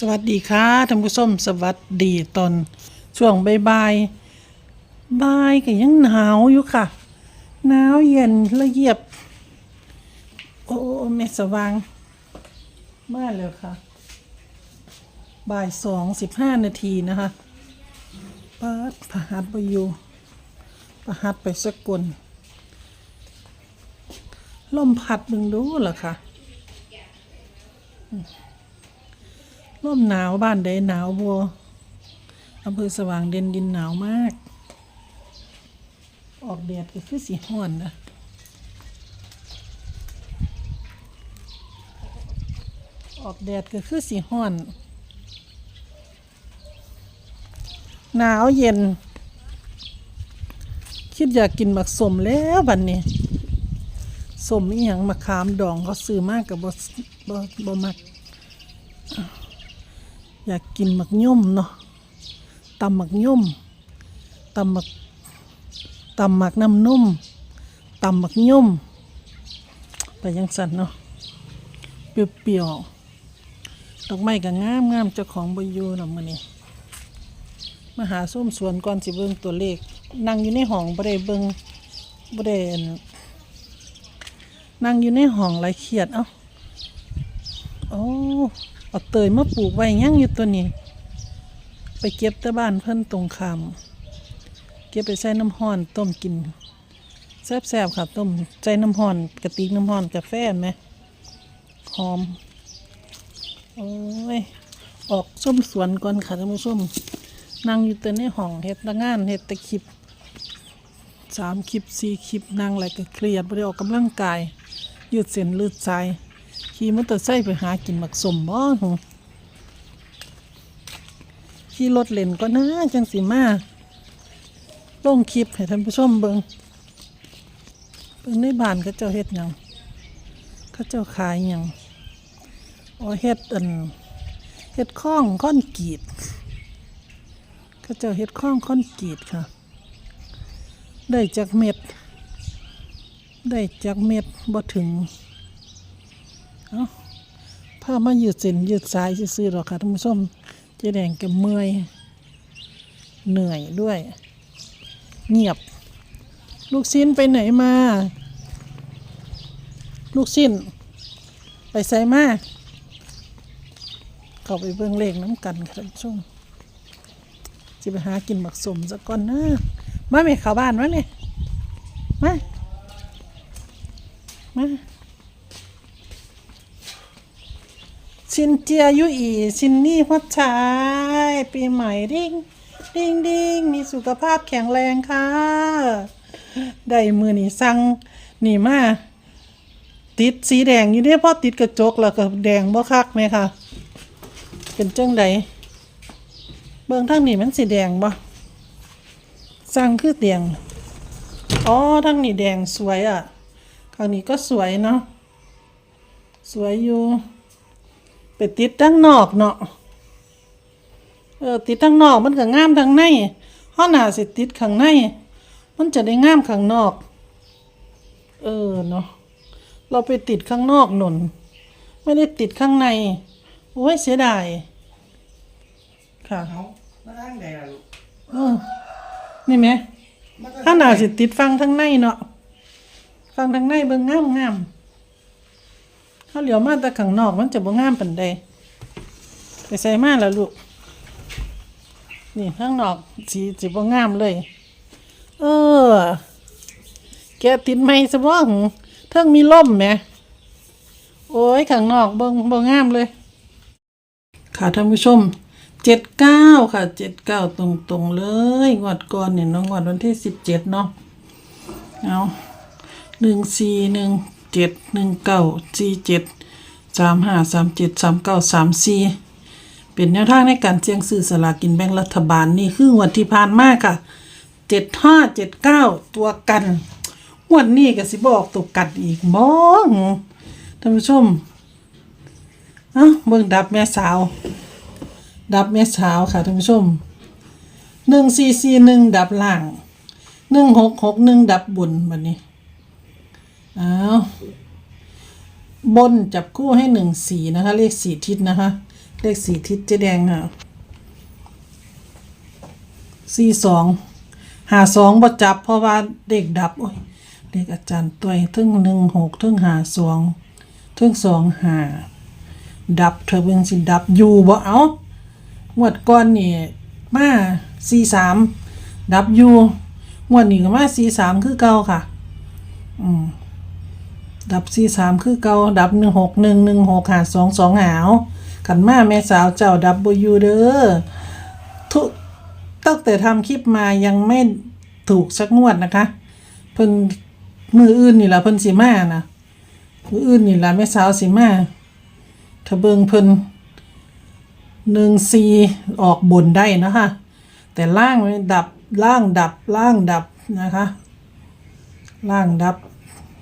สวัสดีค่ะท่านผู้ชมสวัสดีตอนช่วงบ่ายบ่ายๆบ่ายก็ยังหนาวอยู่ค่ะ หนาวเย็นละเอียบ โอ้แม่สว่างมาแล้วค่ะ บ่ายสองสิบห้านาทีนะคะปัดพระหัสไปอยู่พระหัสไปสกลลมพัดมึงดูเหรอคะ ร่มหนาวบ้านใดหนาวบัวอำเภอสว่างเด่นดินหนาวมาก ออกแดดก็คือสีห้อนนะออกแดดก็คือสีห้อน หนาวเย็น คิดอยากกินหมักสมแล้วบัดนนี้สมอีหยังมะขามดองเขาซื้อมากกับบ่บ่บ่มัก อยากกินหมักย่มเนาะตำหมักย่มตำหมักตำหมักน้ำนุ่มตำหมักย่อมไปยังสั่นเนาะเปรี้ยวๆดอกไม้ก็งามงามๆเจ้าของบอยู่เนาะมื้อนี้มาหาส้มสวนก่อนสิเบิ่งตัวเลขนั่งอยู่ในห้องบ่ได้เบิ่งบ่ได้นนั่งอยู่ในห้องไรเครียดเอ้าโอ้ เอาเตยมาปลูกไว้ยังอยู่ตัวนี้ ไปเก็บตะบ้านเพิ่นตรงคามเก็บไปใส่น้ำห้อนต้มกินแซ่บๆค่ะต้มใส่น้ำห้อนกระติกน้ำห้อนกาแฟไหมหอมโอ้ยออกส้มสวนก่อนค่ะท่านผู้ชมนั่งอยู่แต่ในห้องเฮ็ดตะงานเฮ็ดตะคลิปสามคลิปสี่คลิปนั่งอะไรก็เครียดไม่ได้ออกกำลังกายยืดเส้นลืดสาย ขี่มอเตอร์ไซค์ไปหากินหมักสมบ่หขี่รถเล่นก็นะจังสิมาลงคลิปให้ท่านผู้ชมเบิงเบิงในบ้านเขาเจ้าเฮ็ดหยังเขาเจ้าขายหยังอ๋อเฮ็ดอันเฮ็ดข้องค้อนกีดเขาเจ้าเฮ็ดข้องค้อนกีดค่ะ ได้จากเม็ด ได้จากเม็ดบ่ถึง เอาพามายืดเส้นยืดสายซื้อๆหรอกค่ะท่านผู้ชมเจ๊แดงแกเมื่อยเหนื่อยด้วย เงียบ ลูกชิ้นไปไหนมา ลูกชิ้น ไปใส่มาเข้าไปเบิ่งเลขน้ำกันค่ะท่านผู้ชมจะไปหากินหมักสมสักก่อนนะมาไหมเข้าบ้านมาเนี่ยมมา ชิ นเจียยุอีชินนี่พัชชายปีใหม่ดิ้งดิ้งดิ้งมีสุขภาพแข็งแรงค่ะ ได้มือนี่สั่งนี่มาติดสีแดงอยู่เนี่ยพอติดกระจกแล้วก็แดงบ่คักไหมคะเป็นจังใดเบิ่งทางนี้มันสีแดงบ่สั่งคือแดงอ๋อทางนี้แดงสวยอะข้างนี้ก็สวยเนาะสวยอยู่ ไปติดทั้งนอกเนาะเออติดทั้งนอกมันก็งามทั้งในห้อหน้าสิติดข้างใน มันจะได้งามข้างนอก เออเนาะเราไปติดข้างนอกหนุนไม่ได้ติดข้างใน โอ้ยเสียดายค่ะเอามาทางไหนล่ะลูกเออนี่ไหมมันก็ข้างหน้าสิติดฟังทั้งในเนาะฟังทั้งในเบิ่งงามงามเขาเหลียวมาแต่ข้างนอกมันจะบ่งามปานใดไปใส่มาแล้วลูก นี่ข้างนอกสีสิบ่งามเลย เออ แกติดไม้ซะบ่หึเทิงมีล่มแหม โอ้ยข้างนอกบ่งบ่งามเลย ค่ะท่านผู้ชมเจ็ดเก้าค่ะเจ็ดเก้าตรงๆเลย งวดก่อนเนี่ยน้องงวดวันที่สิบเจ็ดเนาะเอาหนึ่งสี่หนึ่ง เจ็ดหนึ่งเก้าสี่เจ็ดสามห้าสามเจ็ดสามเก้าสามสี่เป็นแนวทางในการเสี่ยงซื้อสลากกินแบ่งรัฐบาลนี่คืองวดที่ผ่านมาค่ะเจ็ดห้าเจ็ดเก้าตัวกันงวดนี้ก็สิบอกตัวกันอีกบ้องท่านผู้ชมเอ้าเบิ่งดับแม่สาว ดับแม่สาวค่ะท่านผู้ชมหนึ่งสี่สี่หนึ่งดับล่างหนึ่งหกหกหนึ่งดับบนแบบนี้ อ้าวบนจับคู่ให้หนึ่งสี่นะคะ เลขสี่ทิศนะคะ เลขสี่ทิศเจ๊แดงค่ะสี่สองหาสองบ่จับเพราะว่าเด็กดับโอ้ยเด็กอาจารย์ตัวทึ่งหนึ่งหกทึ่งหาสองทึ่งสองหาดับเธอเบิ่งสิดับอยู่บ่เอางวดก่อนนี่มาสี่สามดับอยู่งวดนี้ก็มาสี่สามคือเก่าค่ะ อืม ดับสี่สามคือเก่าดับหนึ่งหกหนึ่งหนึ่งหกหาสองสองหาวขันมาแม่สาวเจ้าดับเบยูเด้อทุกตั้งแต่ทำคลิปมายังไม่ถูกสักงวดนะคะ เพิ่นมืออื่นนี่ละเพิ่นสีมานะมืออื่นนี่ละแม่สาวสีมาถ้าเบิงเพิ่นหนึ่งซีออกบนได้นะคะ แต่ล่างดับล่างดับล่างดับนะคะ ล่างดับ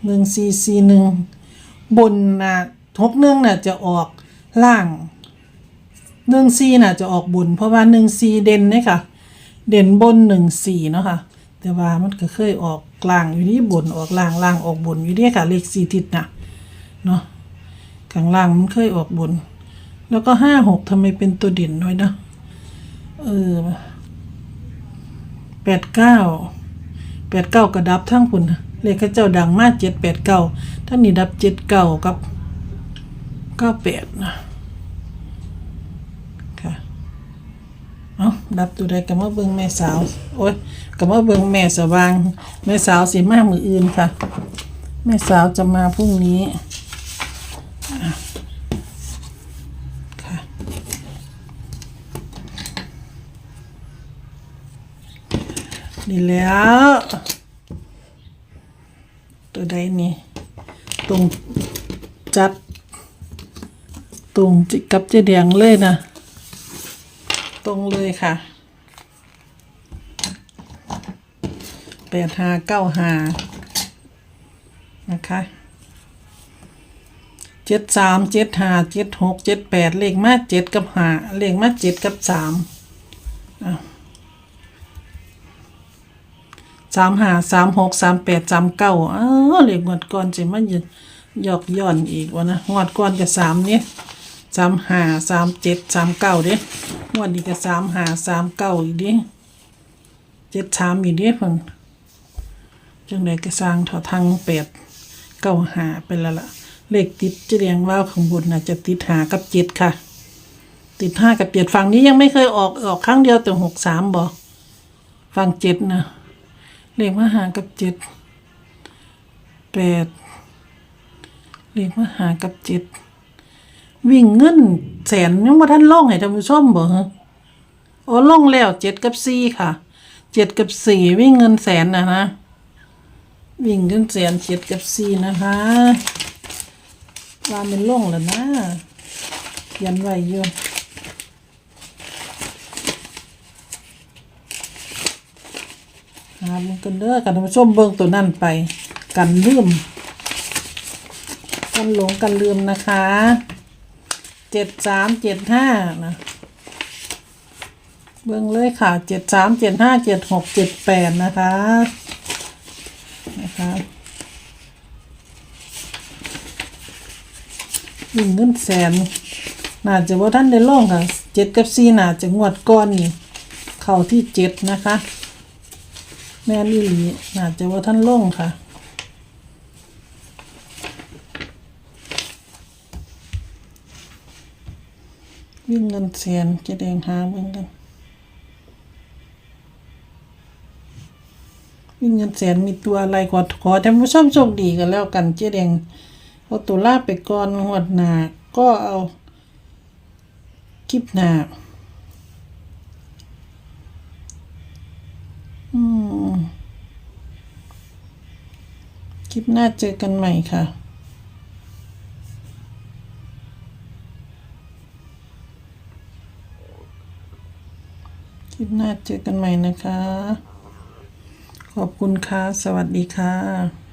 หนึ่งซีซีหนึ่งบนนะทกหนึ่งน่ะจะออกล่างหนึ่งซีน่ะจะออกบน เพราะว่าหนึ่งซีเด่นเนี่ยค่ะ เด่นบนหนึ่งสี่เนาะค่ะ แต่ว่ามันก็เคยออกกลางอยู่ที่บนออกล่างล่างออกบนอยู่ที่ค่ะ เลขสี่ทิศน่ะเนาะข้างล่างมันเคยออกบน แล้วก็ห้าหกทำไมเป็นตัวเด่นด้วยนะเออแปดเก้าแปดเก้ากระดับทั้งคุณ เลขเข้าเจ้าดังมากเจ็ดแปดเก้าท่านนี่ดับเจ็ดเก้ากับเก้าแปดนะค่ะเอาดับตัวใดกับมาเบิงแม่สาวโอ้ยกับมาเบิงแม่สว่าง แม่สาวสีมามืออื่นค่ะ แม่สาวจะมาพรุ่งนี้ค่ะนี่แล้ว ตัวใดนี่ตรงจัด ตรงจิกับเจแดงเลยนะ ตรงเลยค่ะแปดหาเก้าหานะคะเจ็ดสามเจ็ดหาเจ็ดหกเจ็ดแปดเลขมาเจ็ดกับหาเลขมาเจ็ดกับสามอะ สามห้าสามหกสามแปดสามเก้าอ้าวเลขงวดก่อนจะมาหยยอกย้อนอีกวะนะงวดก่อนกับสามเนี่ยสามห้าสามเจ็ดสามเก้าเด้งวดนี้กับสามห้าสามเก้าอีกเดิเจ็ดสามอีกเด้เพิ่นจังไดก็สร้างเท่าทางแปดเก้าหาไปแล้วล่ะ เลขติดจะเรียงว่าข้างบนน่ะจะติดหากับเจ็ดค่ะ ติดห้ากับเจ็ดฝั่งนี้ยังไม่เคยออกออกครั้งเดียวแต่หกสามบอกฝั่งเจ็ดนะ เลขมาหากับเจ็ดแปดเลขมาหากับเจ็ดวิ่งเงินแสนยังมาท่านล่องให้ท่านผู้ชมบ่ฮะโอ้ล่องแล้วเจ็ดกับสี่ค่ะเจ็ดกับสี่วิ่งเงินแสนนะนะวิ่งกันเสียนเจ็ดกับสี่นะคะว่ามันล่องแล้วนะยันไว้อยู่ หามันกันเด้อกันท่านผู้ชมเบิ่งตัวนั่นไป กันลืม กันหลงกันลืมนะคะเจ็ดสามเจ็ดห้านะ เบิ่งเลยค่ะเจ็ดสามเจ็ดห้าเจ็ดหกเจ็ดแปดนะคะนะคะวิ่งเงินแสน น่าจะว่าท่านได้ล่องค่ะเจ็ดกับสี่น่าจะงวดก้อนนี่ เข่าที่เจ็ดนะคะ แม่นอีหลีน่าจจะว่าท่านล่งค่ะ วิ่งเงินแสนจะแดงหาเหมือนกันมีเงินแสนมีตัวอะไรขอขอท่านผู้ชมโชคดีกันแล้วกันเจ๊แดงเอาตัวลาไปก่อนหวดหนาก็เอาคลิปหนาอืมค ลิปหน้าเจอกันใหม่ค่ะคลิปหน้าเจอกันใหม่นะคะ ขอบคุณค่ะ สวัสดีค่ะ